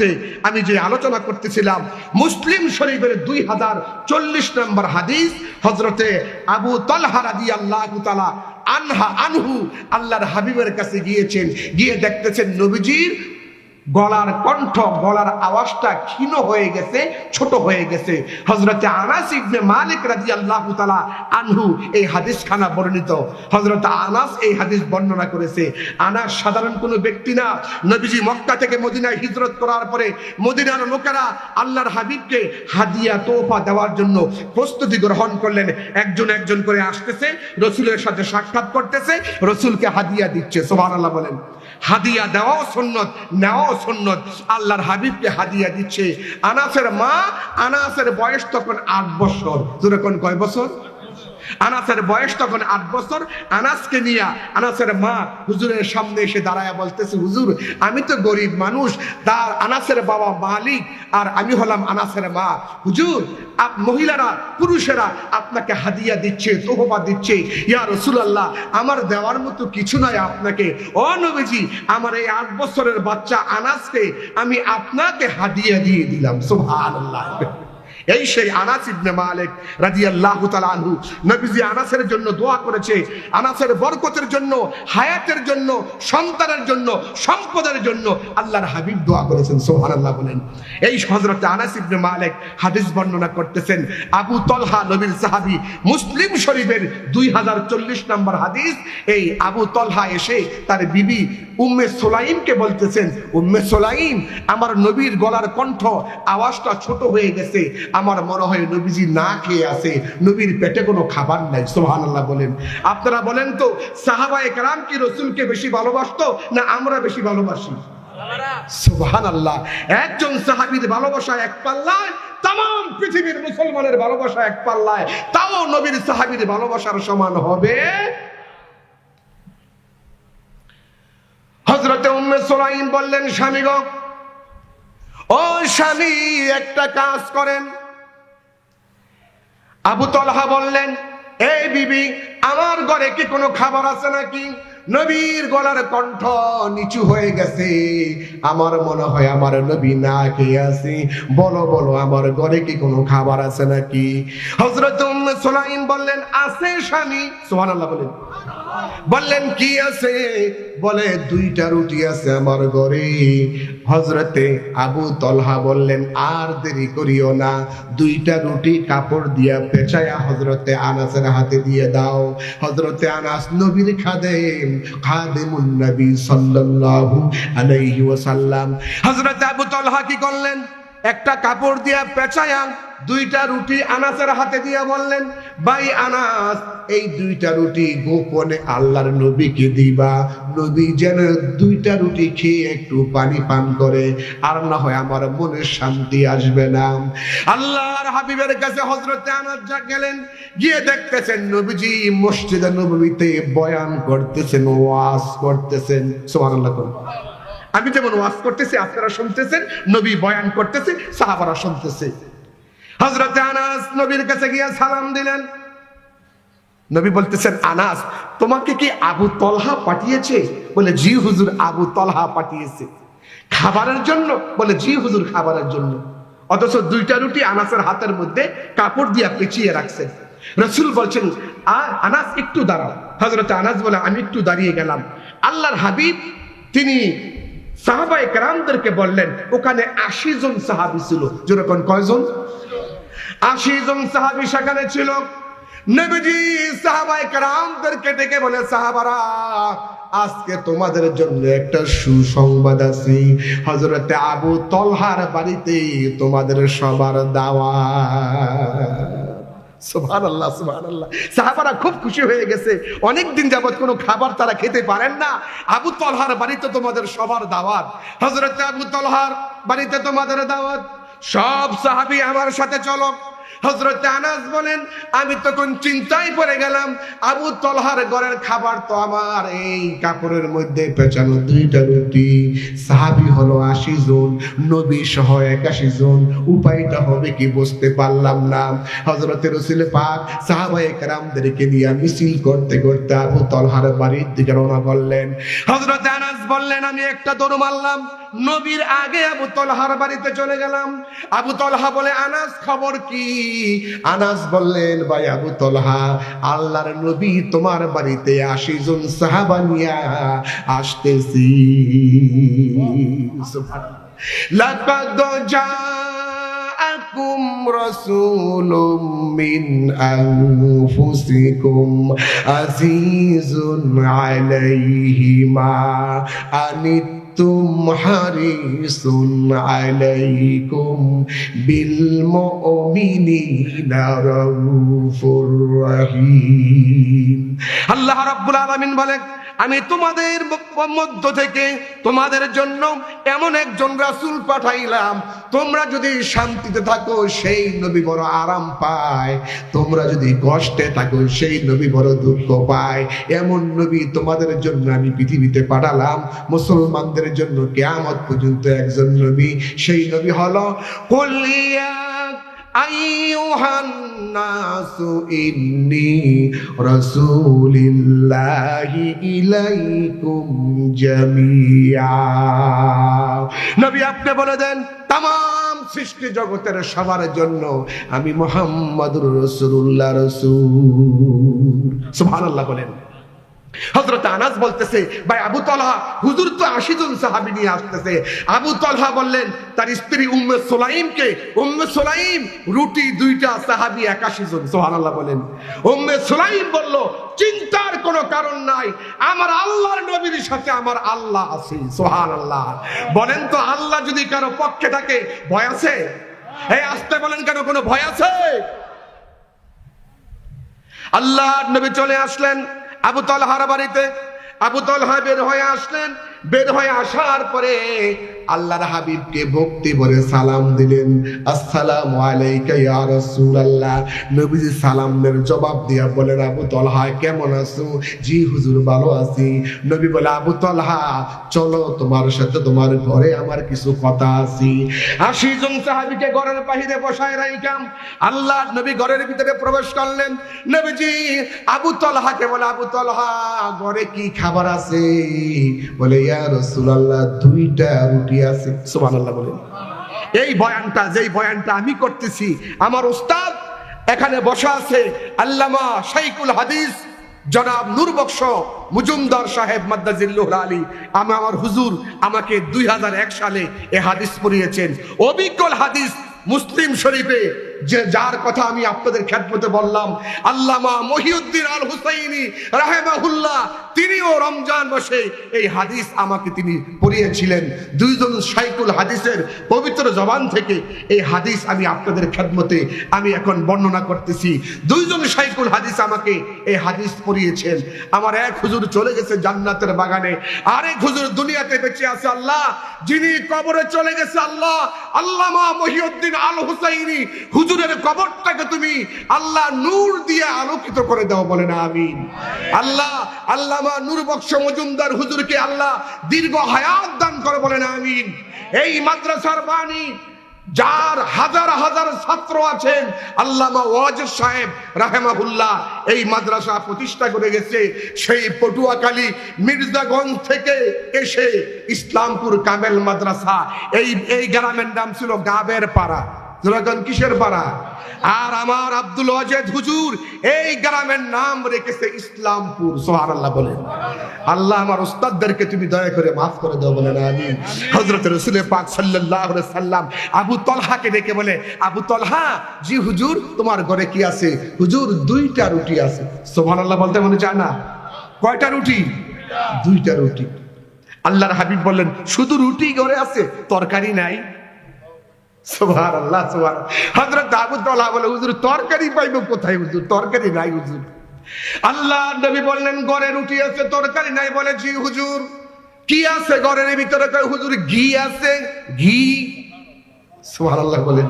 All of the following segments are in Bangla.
শুরুতে আমি যে আলোচনা করতেছিলাম, মুসলিম শরীফের দুই হাজার চল্লিশ নম্বর হাদিস হজরতে আবু তলহা আদি আল্লাহ তালা আনহা আনহু আল্লাহর হাবিবের কাছে গিয়েছেন। গিয়ে দেখতেছেন নবীজির গলার কণ্ঠ, গলার আওয়াজটা ক্ষীণ হয়ে গেছে, ছোট হয়ে গেছে। হজরতে আনাস ইবনে মালিক রাজি আল্লাহ তালা আনহু এই হাদিস খানা বর্ণিত। হজরত আনাস এই হাদিস বর্ণনা করেছে। আনাস সাধারণ কোনো ব্যক্তি না। নবীজি মক্কা থেকে মদিনায় হিজরত করার পরে মদিনার লোকেরা আল্লাহর হাবিবকে হাদিয়া তোফা দেওয়ার জন্য প্রস্তুতি গ্রহণ করলেন। একজন একজন করে আসতেছে, রসুলের সাথে সাক্ষাৎ করতেছে, রসুলকে হাদিয়া দিচ্ছে সোহান আল্লাহ বলেন। হাদিয়া দেওয়াও সন্ন্যত নেওয়াও সন্ন্যত আল্লাহর হাবিবকে হাদিয়া দিচ্ছে। আনাসের মা, আনাসের বয়স তখন আট বছর। যেরকম কয় বছর? আনাসের বয়স তখন আট বছর। আনাসকে নিয়ে আনাসের মা হুজুরের সামনে এসে দাঁড়ায় বলতেছে, হুজুর, আমি তো গরিব মানুষ তার আনাসের বাবা মালিক, আর আমি হলাম আনাসের মা। হুজুর, আপ, মহিলারা, পুরুষেরা আপনাকে হাদিয়া দিচ্ছে তোহবা দিচ্ছে। ইয়া রসুলাল্লাহ, আমার দেওয়ার মতো কিছু নয় আপনাকে। ও নবীজি, আমার এই আট বছরের বাচ্চা আনাসকে আমি আপনাকে হাদিয়া দিয়ে দিলাম, সুবহানাল্লাহ। এই সেই আনাস ইবনে মালিক রাদিয়াল্লাহু তাআলা আনহু। নবীজি আনাসের জন্য দোয়া করেছে। আনাসের বরকতের জন্য, হায়াতের জন্য, সন্তানের জন্য, সম্পদের জন্য আল্লাহর হাবিব দোয়া করেছেন, সুবহানাল্লাহ বলেন। এই হযরত আনাস ইবনে মালিক হাদিস বর্ণনা করতেছেন, আবু তলহা নবীর সাহাবী মুসলিম শরীফের 2040 নম্বর হাদিস, এই আবু তলহা এসে তার বিবি উম্মে সোলাইমকে বলতেছেন, উম্মে সোলাইম, আমার নবীর গলার কণ্ঠ, আওয়াজটা ছোট হয়ে গেছে। আমার মনে হয় নবীজি না খেয়ে আছে। নবীর পেটে কোনো খাবার নাই। সোহান আল্লাহ বলেন। আপনারা বলেন তো, সাহাবায়ে কারাম কি রসুলকে বেশি ভালোবাসতো না আমরা বেশি ভালোবাসি? সুবহান আল্লাহ একজন সাহাবীর ভালোবাসা এক পাল্লায় তাম পৃথিবীর মুসলমানের ভালোবাসা এক পাল্লায়। তাও নবীর সাহাবীর ভালোবাসার সমান হবে হজরতে উম্মে সোলাইম বললেন, স্বামী গো, ও স্বামী, একটা কাজ করেন। আবু তলহা বললেন এই বিবি, আমার ঘরে কি কোনো খাবার আছে নাকি? নবীর গলার কণ্ঠ নিচু হয়ে গেছে। আমার মনে হয় আমার নবী না খেয়ে আছে। বলো বলো, আমার ঘরে কি কোনো খাবার আছে নাকি? হজরত সোলাইম বললেন, আছে স্বামী। সুবহানাল্লাহ বলেন। বললেন, কি আছে? বলে, দুইটা রুটি আছে আমার ঘরে। হজরতে আবু তলহা বললেন, আর দেরি করিও না, দুইটা রুটি কাপড় দিয়া পেঁচায়া হজরতে আনাসের হাতে দিয়ে দাও। হজরতে আনাস, নবীর খাদেম খাদেমুন নবী সাল্লাল্লাহু আলাইহি ওয়াসাল্লাম। হজরতে আবু তলহা কি করলেন? একটা কাপড় দিয়া পেঁচায়া দুইটা রুটি আনাসের হাতে দিয়ে বললেন, ভাই আনাস, এই দুইটা রুটি গোপনে আল্লাহর নবীকে দিবা। নবী যেন দুইটা রুটি খেয়ে একটু পানি পান করে, আর না হয় আমার মনে শান্তি আসবে না। আল্লাহর হাবিবের কাছে হজরতে আনাস যা গেলেন, গিয়ে দেখতেছেন নবীজি মসজিদে নবীতে বয়ান করতেছেন, ওয়াজ করতেছেন। করুন। আমি যেমন ওয়াজ করতেছি, আপনারা শুনতেছেন, নবী বয়ান করতেছে, সাহাবারা শুনতেছে। হজরত আনাস নবীর কাছে গিয়ে সালাম দিলেন। নবী বলতেছেন, আনাস, তোমাকে কি আবু তলহা পাঠিয়েছে? বলে, জি হুজুর, আবু তলহা পাঠিয়েছে। খাবারের জন্য? বলে, জি হুজুর, খাবারের জন্য। অথচ দুইটা রুটি আনাসের হাতের মধ্যে কাপড় দিয়ে পেঁচিয়ে রাখছেন রসুল বলছেন আনাস, একটু দাঁড়াও। হজরত আনাস বলে, আমি একটু দাঁড়িয়ে গেলাম। আল্লাহর হাবিব, তিনি সাহাবাই কারামদেরকে বললেন, ওখানে আশি জন সাহাবি ছিল। যেরকম কয়জন? আশি জন সাহাবি সেখানে ছিল। নবীজি সাহাবাই কারামদেরকে ডেকে বলে, সাহাবারা, আজকে তোমাদের জন্য একটা সুসংবাদ আছে। হজরতে আবু তলহার বাড়িতে তোমাদের সবার দাওয়া সুবহান আল্লাহ সুবহান আল্লাহ সাহাবারা খুব খুশি হয়ে গেছে। অনেক দিন যাবত কোনো খাবার তারা খেতে পারেন না। আবু তলহার বাড়িতে তোমাদের সবার দাওয়াত। হজরত আবু তলহার বাড়িতে তোমাদের দাওয়াত। সব সাহাবি আমার সাথে চলো হজরত আনাস বলেন, আমি তখন চিন্তায় পড়ে গেলাম, আবু তলহার ঘরের খাবার তো আমার, এই কাপড়ের মধ্যে পেঁচানো দুইটা রুটি। সাহাবি হলো আশি জন, নবী সহ একাশি জন। উপায়টা হবে কি বুঝতে পারলাম না। হজরত রসুল পাক সাহাবাই কেরামদেরকে নিয়ে মিছিল করতে করতে আবু তলহার বাড়ির দিকে রওনা করলেন। হজরত বললেন আমি একটা দরু মারলাম। নবীর আগে আবু তলহার বাড়িতে চলে গেলাম। আবু তলহা বলে আনাস খবর কি? আনাস বললেন ভাই আবু তলহা আল্লাহর নবী তোমার বাড়িতে আশি জন সাহাবা নিয়া আসতেছি। সুবহানাল্লাহ। جاءكم رسول من أنفسكم عزيز عليه ما أنتم أنتم حريص عليكم بالمؤمنين رؤوف رحيم الله رب العالمين بلغ আমি তোমাদের মধ্য থেকে তোমাদের জন্য এমন একজন রাসুল পাঠাইলাম। তোমরা যদি শান্তিতে থাকো, সেই নবী বড় আরাম পায়। তোমরা যদি কষ্টে থাকো, সেই নবী বড় দুঃখ পায়। এমন নবী তোমাদের জন্য আমি পৃথিবীতে পাঠালাম। মুসলমানদের জন্য কেয়ামত পর্যন্ত একজন নবী। সেই নবী হলো কলিয়া أيها الناس إني رسول الله إليكم جميعا নবী আপনি বলে দেন তাম সৃষ্টি জগতের সবার জন্য আমি মোহাম্মদুর রসুল্লাহ রসুল সুবহানাল্লাহ বলেন হজরত আনাস বলতেছে, ভাই আবু তলহা, হুজুর তো আশি জন সাহাবি নিয়ে আসতেছে। আবু তলহা বললেন, তার স্ত্রী উম্মে সোলাইমকে, উম্মে সোলাইম, রুটি দুইটা সাহাবি একাশি জন। সোহানাল্লাহ বলেন। উম্মে সোলাইম বলল, চিন্তার কোনো কারণ নাই, আমার আল্লাহর নবীর সাথে আমার আল্লাহ আছে। সোহান আল্লাহ বলেন তো, আল্লাহ যদি কারও পক্ষে থাকে, ভয় আছে? এই আসতে বলেন কেন কোনো ভয় আছে? আল্লাহ নবী চলে আসলেন আবু তলহার বাড়িতে আবু তলহা বের হয়ে আসলেন। বের হয়ে আসার পরে আল্লাহর হাবিবকে ভক্তি বলে সালাম দিলেন। আসসালামু আলাইকা ইয়া রাসূলুল্লাহ। নবীজি সালামের জবাব দিয়া বলেন, আবু তলহা, কেমন আছো? জি, হুজুর, ভালো আছি। নবী বলে, আবু তলহা, চলো, তোমার সাথে তোমার ঘরে আমার কিছু কথা আছে। আশি জন সাহাবীকে ঘরের বাহিরে বসায় রাইকাম আল্লাহ নবী ঘরের ভিতরে প্রবেশ করলেন। নবীজি আবু তলহাকে বলে, আবু তলহা, ঘরে কি খাবার আছে? বলে ইয়া রাসূলুল্লাহ দুইটা রুটি আছে। সুবহানাল্লাহ বলেন। এই বয়ানটা যেই বয়ানটা আমি করতেছি আমার এখানে বসা আছে আল্লামা শাইকুল হাদিস জনাব নূরবক্স মুজুমদার সাহেব মাদ্দাজিল্লুর আলী। আমি আমার হুজুর আমাকে দুই সালে এ হাদিস পড়িয়েছেন। অবিকল হাদিস মুসলিম শরীফে যে যার কথা আমি আপনাদের খেদমতে বললাম আল্লামা মহিউদ্দিন আল হুসাইনি রাহেমাহুল্লাহ তিনিও রমজান মাসে এই হাদিস আমাকে তিনি পড়িয়েছিলেন। দুইজন সাইকুল হাদিসের পবিত্র জবান থেকে এই হাদিস আমি আপনাদের খেদমতে আমি এখন বর্ণনা করতেছি। দুইজন সাইকুল হাদিস আমাকে এই হাদিস পড়িয়েছেন। আমার এক হুজুর চলে গেছে জান্নাতের বাগানে। আরেক হুজুর দুনিয়াতে বেঁচে আছে আল্লাহ। যিনি কবরে চলে গেছে আল্লাহ। আল্লামা মহিউদ্দিন আল হুসাইনি হুজুরের কবরটাকে তুমি আল্লাহ নূর দিয়ে আলোকিত করে দাও বলে না, আমিন। আল্লাহ, আল্লামা নূর বক্স মজুমদার হুজুরকে আল্লাহ দীর্ঘ হায়াত দান করে বলে না আমিন। এই মাদ্রাসার বাণী, যার হাজার হাজার ছাত্র আছেন, আল্লামা ওয়াজ সাহেব রাহেমাহুল্লাহ, এই মাদ্রাসা প্রতিষ্ঠা করে গেছে। সেই পটুয়াখালী, মির্জাগঞ্জ থেকে এসে ইসলামপুর কামেল মাদ্রাসা, এই এই গ্রামের নাম ছিল গাবের পাড়া জোরাগন, কিসের পাড়া? আর আমার আব্দুল ওয়াজেদ হুজুর এই গ্রামের নাম রেখেছে ইসলামপুর সোহার আল্লাহ বলে আল্লাহ আমার ওস্তাদদেরকে তুমি দয়া করে মাফ করে দাও বলে না আমি হজরত রসুলের পাক সাল্লাহ সাল্লাম আবু তলহাকে ডেকে বলে, আবু তলহা, জি হুজুর, তোমার ঘরে কি আছে? হুজুর, দুইটা রুটি আছে। সোহার আল্লাহ বলতে মনে চায় না? কয়টা রুটি? দুইটা রুটি। আল্লাহর হাবিব বললেন, শুধু রুটি ঘরে আছে, তরকারি নাই। আল্লাহ তালহা বলে, হুজুর, তরকারি কোথায় হুজুর? তরকারি নাই হুজুর। আল্লাহ বললেন আছে, তরকারি নাই বলে জি হুজুর আছে ঘরের ভিতরে? হুজুর, ঘি আছে, ঘি। বলেন।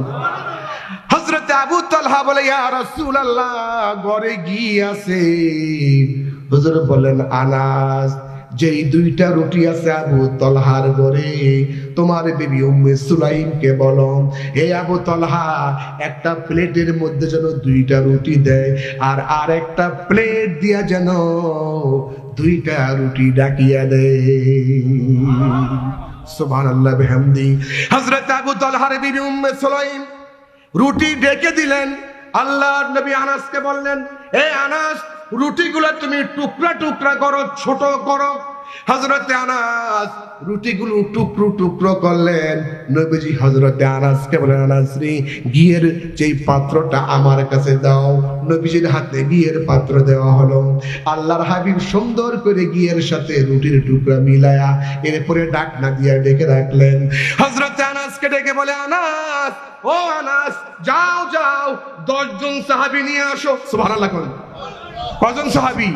হযরত আবু বলে, ইয়া রাসূলুল্লাহ, ঘরে ঘি আছে। হুজুর আনাস যেই দুইটা রুটি আছে আবু তলহার ঘরে, তোমার বিবি উম্মে সুলাইমকে বলো, হে আবু তলহা, একটা প্লেটের মধ্যে যেন দুইটা রুটি দেয় আর আর একটা প্লেট দিয়া যেন দুইটা রুটি ডাকিয়া দেয়। সুবহানাল্লাহ, বিহামদি। হযরত আবু তলহার বিবি উম্মে সুলাইম রুটি ডেকে দিলেন। আল্লাহর নবী আনাসকে বললেন, এ আনাস রুটিগুলো তুমি টুকরা টুকরা করো, ছোট করো। হজরতে আনাস, রুটিগুলো টুকরো টুকরো করলেন। নবীজি হজরতে আনাসকে বলেন, আনাস রে, ঘিয়ের যেই পাত্রটা আমার কাছে দাও। নবীজির হাতে ঘিয়ের পাত্র দেওয়া হলো। আল্লাহর হাবিব সুন্দর করে ঘিয়ের সাথে রুটির টুকরা মিলায়া এরপরে ডাক না দিয়া ডেকে রাখলেন। হজরতে আনাসকে ডেকে বলে, আনাস, ও আনাস, যাও যাও, দশজন সাহাবি নিয়ে আসো। সুবহানাল্লাহ করেন। কজন সাহাবি?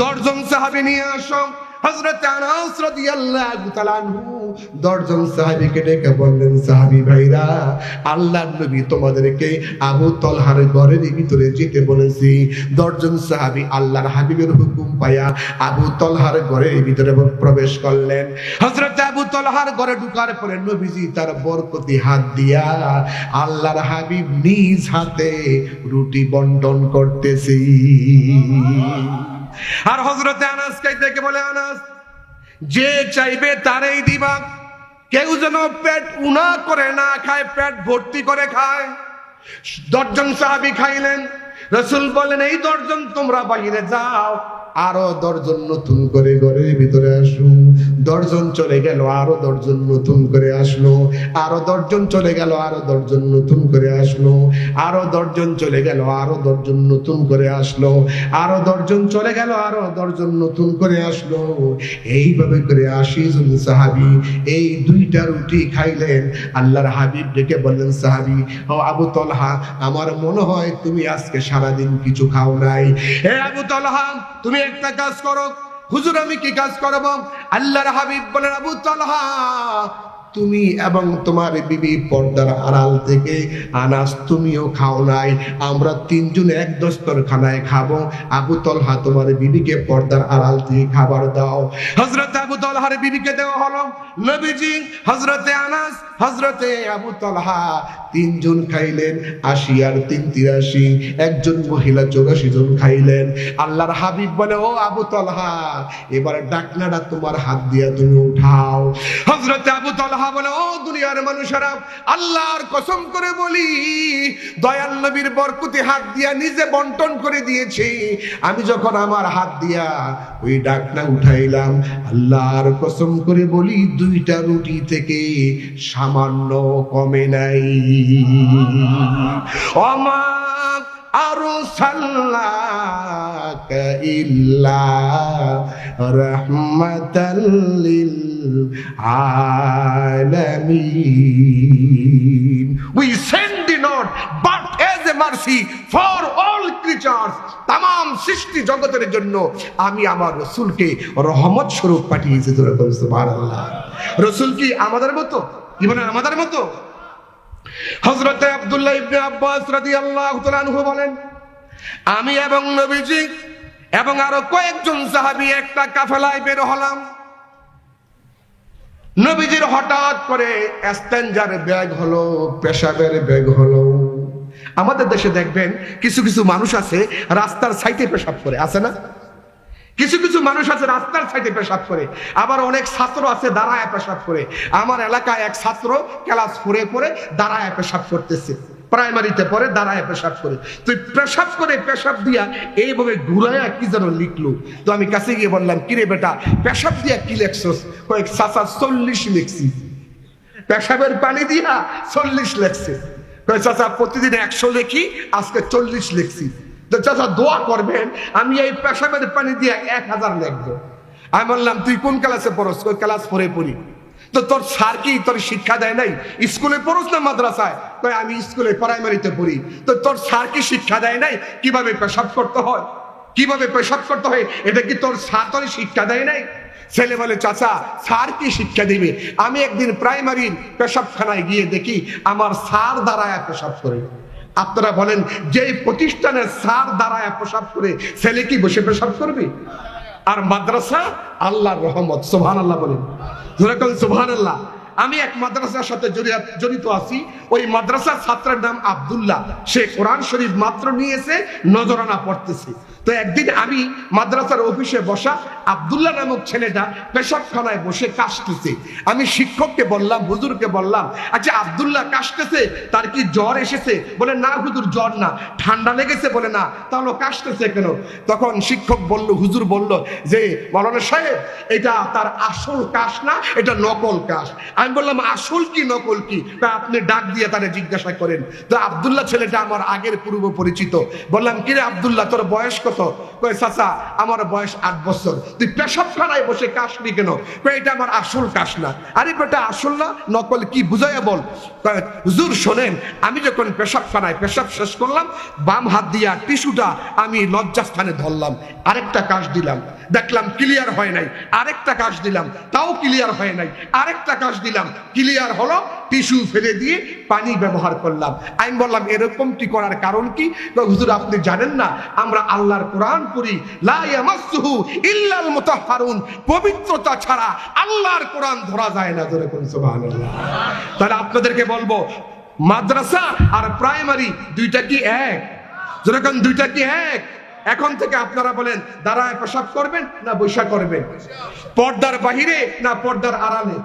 দশজন সাহাবি নিয়ে আসো। হযরত আনাস রাদিয়াল্লাহু তাআলা আনহু দশজন সাহাবীকে ডেকে বললেন, সাহাবী ভাইরা, আল্লাহর নবী তোমাদেরকে আবু তলহার ঘরের ভিতরে যেতে বলেছি। দশজন সাহাবী আল্লাহর হাবিবের হুকুম পায়া আবু তলহার ঘরের ভিতরে প্রবেশ করলেন। হযরত আবু তলহার ঘরে ঢুকার পরে নবীজি তার বরকতি হাত দিয়া আল্লাহর হাবিব নিজ হাতে রুটি বন্টন করতেছি। আর হজরতে আনাস থেকে বলে, আনাস, যে চাইবে তারই দিবা। কেউ যেন পেট উনা করে না খায়, পেট ভর্তি করে খায়। দশজন সাহাবি খাইলেন। রসুল বলেন এই দশজন তোমরা বাহিরে যাও, আরও দশজন নতুন করে ঘরের ভিতরে আসুন। দশজন চলে গেল, আরও দশজন নতুন করে আসলো। আরও দশজন চলে গেল, আরও দশজন নতুন করে আসলো। আরও দশজন চলে গেল, আরও দশজন নতুন করে আসলো। আরও দশজন চলে গেল, আরও দশজন নতুন করে আসলো। এইভাবে করে আশি জন সাহাবি এই দুইটা রুটি খাইলেন। আল্লাহর হাবিব ডেকে বললেন, সাহাবি, ও আবু তলহা, আমার মনে হয় তুমি আজকে সারাদিন কিছু খাও নাই। হে আবু তলহা, তুমি একটা কাজ করো হুজুর, আমি কি কাজ করব? আল্লাহর হাবিব বলেন, আবু তলহা, তুমি এবং তোমার বিবি পর্দার আড়াল থেকে আনাস তুমিও খাও নাই। আমরা তিনজন এক দস্তর খানায় খাব। আবু তলহা, তোমার বিবিকে পর্দার আড়াল থেকে খাবার দাও। হজরত আবু তলহার বিবিকে দেওয়া হলো। নবীজি হজরতে আনাস হজরতে আবু তলহা তিনজন খাইলেন, আশি আর তিন তিরাশি। একজন মহিলা চৌরাশি জন খাইলেন। আল্লাহর হাবিব বলে, ও আবু তলহা, এবার ডাকনাটা তোমার হাত দিয়া তুমি উঠাও। হজরতে আবু তলহা বলে, ও দুনিয়ার মানুষেরা, আল্লাহর কসম করে বলি, দয়াল নবীর বরকুতি হাত দিয়া নিজে বন্টন করে দিয়েছি। আমি যখন আমার হাত দিয়া ওই ডাকনা উঠাইলাম, আল্লাহর কসম করে বলি, দুইটা রুটি থেকে সামান্য কমে নাই। অমা আরও সাল্লাক ইল্লা রহমাতাল্লিল আলামিন we send thee not but as a mercy for all creatures তাম সৃষ্টি জগতের জন্য আমি আমার রসুলকে রহমত স্বরূপ পাঠিয়েছি। তোরা সুবহানাল্লাহ। রসুল কি আমাদের মতো? কি বলেন, আমাদের মতো? হজরতে আব্দুল্লাহ ইবনে আব্বাস রাদিয়াল্লাহু তাআলা আনহু বলেন, আমি এবং নবীজি এবং আরও কয়েকজন সাহাবী একটা কাফেলায় বের হলাম। নবীজির হঠাৎ করে এস্তেঞ্জার ব্যাগ হলো, পেশাবের ব্যাগ হলো। আমাদের দেশে দেখবেন, কিছু কিছু মানুষ আছে রাস্তার সাইডে পেশাব করে, আছে না? কিছু কিছু মানুষ আছে রাস্তার সাইডে পেশাব করে, আবার অনেক ছাত্র আছে দাঁড়ায় পেশাব করে। আমার এলাকায় এক ছাত্র ক্লাস ফোরে পরে দাঁড়ায় পেশাব করতেছে, প্রাইমারিতে পরে দাঁড়ায় পেশাব করে। তুই পেশাব করে পেশাব দিয়া এইভাবে ঘুরাইয়া কি যেন লিখলো? তো আমি কাছে গিয়ে বললাম, কিরে বেটা, পেশাব দিয়া কি লেখছস? কয়েক চাচা, চল্লিশ লিখছি। পেশাবের পানি দিয়া চল্লিশ লেখছে। কয়, চাচা, প্রতিদিন একশো লেখি, আজকে চল্লিশ লিখছি। চাচা দোয়া করবেন, আমি এই পেশাবের পানি দিয়ে এক হাজার লিখব। আমি বললাম, তুই কোন ক্লাসে পড়স? ওই ক্লাস পড়ে পড়ি। তো তোর স্যার কি তোর শিক্ষা দেয় নাই? স্কুলে পড়স না মাদ্রাসায়? কয় আমি স্কুলে প্রাইমারিতে পড়ি। তো তোর স্যার কি শিক্ষা দেয় নাই? কীভাবে পেশাব করতে হয়? কীভাবে পেশাব করতে হয়? এটা কি তোর স্যার তোর শিক্ষা দেয় নাই? ছেলে বলে, চাচা, স্যার কি শিক্ষা দিবে? আমি একদিন প্রাইমারির পেশাবখানায় গিয়ে দেখি, আমার স্যার দাঁড়ায় পেশাব করে। আপনারা বলেন যে প্রতিষ্ঠানের সার দ্বারায় প্রসাব করে ছেলে কি বসে প্রসাব করবে? আর মাদ্রাসা, আল্লাহর রহমত সোহান আল্লাহ বলেন সোহান আল্লাহ আমি এক মাদ্রাসার সাথে জড়িত আছি। ওই মাদ্রাসার ছাত্রের নাম আব্দুল্লাহ। সে কোরআন শরীফ মাত্র নিয়েছে, নজরানা পড়তেছে। তো একদিন আমি মাদ্রাসার অফিসে বসা আব্দুল্লাহ নামক ছেলেটা পেশাবখানায় বসে কাশতেছে। আমি শিক্ষককে বললাম, হুজুরকে বললাম আচ্ছা আব্দুল্লাহ কাশতেছে? তার কি জ্বর এসেছে? বলে, না হুজুর, জ্বর না। ঠান্ডা লেগেছে? বলে, না। তাহলে কাশতেছে কেন? তখন শিক্ষক বলল, হুজুর বলল যে, মৌলানা সাহেব, এটা তার আসল কাশ না, এটা নকল কাশ। আমি বললাম, আসল কি, নকল কি? তা আপনি ডাক দিয়ে তারে জিজ্ঞাসা করেন। তো আব্দুল্লাহ ছেলেটা আমার আগের পূর্ব পরিচিত। বললাম, কিরে আব্দুল্লাহ, তোর বয়স কত? কয়, চাচা, আমার বয়স আট বছর। তুই পেশাবখানায় বসে কাশলি কেন? কয়, এটা আমার আসল কাশ না। আরে বেটা আসল না? নকল কি? বুঝাইয়া বল। হুজুর, শোনেন, আমি যখন পেশাবখানায় পেশাব শেষ করলাম, বাম হাত দিয়া টিস্যুটা আমি লজ্জাস্থানে ধরলাম। আরেকটা কাশ দিলাম। দেখলাম ক্লিয়ার হয় নাই। আরেকটা কাশ দিলাম। তাও ক্লিয়ার হয় নাই। আরেকটা কাশ দিলাম। ক্লিয়ার হলো টিস্যু ফেলে দিয়ে পানি ব্যবহার করলাম। আমি বললাম, এরকমটি করার কারণ কি? হুজুর, আপনি জানেন না, আমরা আল্লাহর কোরআন পড়ি লাইয়ামাসসুহু ইল্লাল মুতাহহারুন, পবিত্রতা ছাড়া আল্লাহর কোরআন ধরা যায় না। ধরে কোন সুবহানাল্লাহ। তাহলে আপনাদেরকে বলব, মাদ্রাসা আর প্রাইমারি দুইটা কি এক? যেরকম দুইটা কি এক? এখন থেকে আপনারা বলেন, দাঁড়ায় পেশাব করবেন না বৈশা করবেন? পর্দার বাহিরে না পর্দার আড়ালে?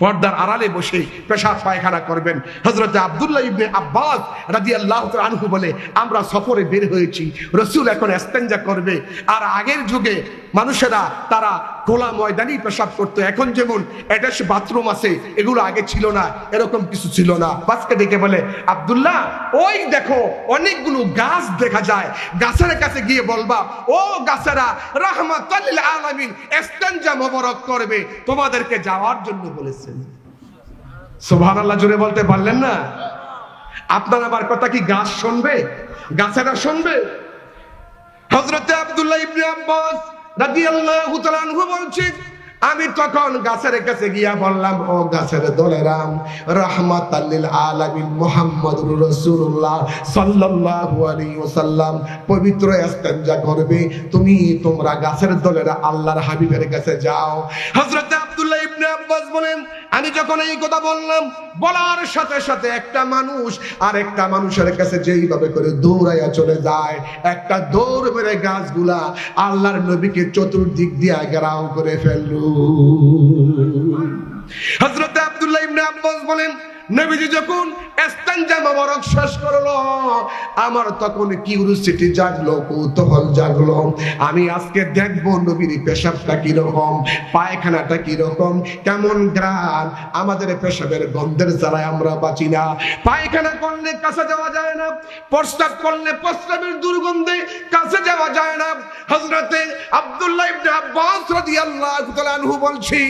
পর্দার আড়ালে বসে পেশাব পায়খানা করবেন। হজরত আবদুল্লাহ ইবনে আব্বাস রাজি আল্লাহ আনহু বলে, আমরা সফরে বের হয়েছি। রসুল এখন এস্তেঞ্জা করবে। আর আগের যুগে মানুষেরা তারা খোলা ময়দানি পেশাব করতো। এখন যেমন অ্যাটাচ বাথরুম আছে, এগুলো আগে ছিল না, এরকম কিছু ছিল না। বাসকে ডেকে বলে, আব্দুল্লাহ, ওই দেখো, অনেকগুলো গাছ দেখা যায়। গাছের কাছে গিয়ে বলবা, ও গাছেরা রাহমাতাল্লিল আলামিন এস্তেঞ্জা মোবারক করবে। তোমাদেরকে যাওয়ার জন্য বলেছেন। সুবহান আল্লাহ জুড়ে বলতে পারলেন না? আপনার আবার কথা কি গাছ শুনবে? গাছেরা শুনবে? হজরতে আবদুল্লাহ ইবনে আব্বাস আমি তখন গাছের কাছে গিয়া বললাম, ও গাছের দলেরাম রহমাতাল্লিল আলমিন মোহাম্মদ রসুল্লাহ সাল্লাল্লাহু আলী ওসাল্লাম পবিত্র ইস্তেনজা করবে। তুমি তোমরা গাছের দলেরা আল্লাহর হাবিবের কাছে যাও। আব্দুল্লাহ ইবনে আব্বাস বলেন, আমি যখন এই কথা বললাম, বলার সাথে সাথে একটা মানুষ আর একটা মানুষের কাছে যেইভাবে করে দৌড়াইয়া চলে যায়, একটা দৌড় মেরে গাছগুলা আল্লাহর নবীকে চতুর্দিক দিয়ে ঘেরাও করে ফেলল। হজরত আব্দুল্লাহ ইবনে আব্বাস বলেন, নবীজি যখন মোবারক শেষ করল। আমার তখন জাগলো, কৌতূহল জাগলো। আমি আজকে দেখব নবীর পেশাবটা কীরকম, পায়খানাটা কেমন আমাদের পেশাবের গন্ধের জ্বালায় আমরা বাঁচি না। পায়খানা করলে কাছে যাওয়া যায় না, প্রস্তাব করলে প্রস্তাবের দুর্গন্ধে কাছে যাওয়া যায় না। হজরতে আব্দুল্লাহ ইবনে আব্বাস রাদিয়াল্লাহু তাআলা বলছি,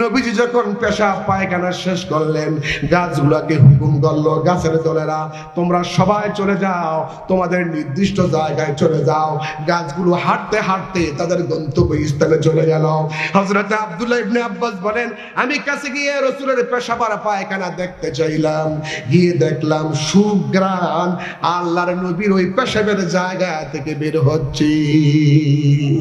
নবীজি যখন পেশাব, পায়খানা শেষ করলেন, গাছগুলোকে হুকুম করল গাছের দলেরা তোমরা সবাই চলে যাও, তোমাদের নির্দিষ্ট জায়গায় চলে যাও। গাছগুলো হাঁটতে হাঁটতে তাদের গন্তব্য স্থানে চলে গেল। হজরত আব্দুল্লাহ ইবনে আব্বাস বলেন, আমি কাছে গিয়ে রসুলের পেশাবার পায়খানা দেখতে চাইলাম। গিয়ে দেখলাম সুগ্রাণ আল্লাহর নবীর ওই পেশাবের জায়গা থেকে বের হচ্ছে।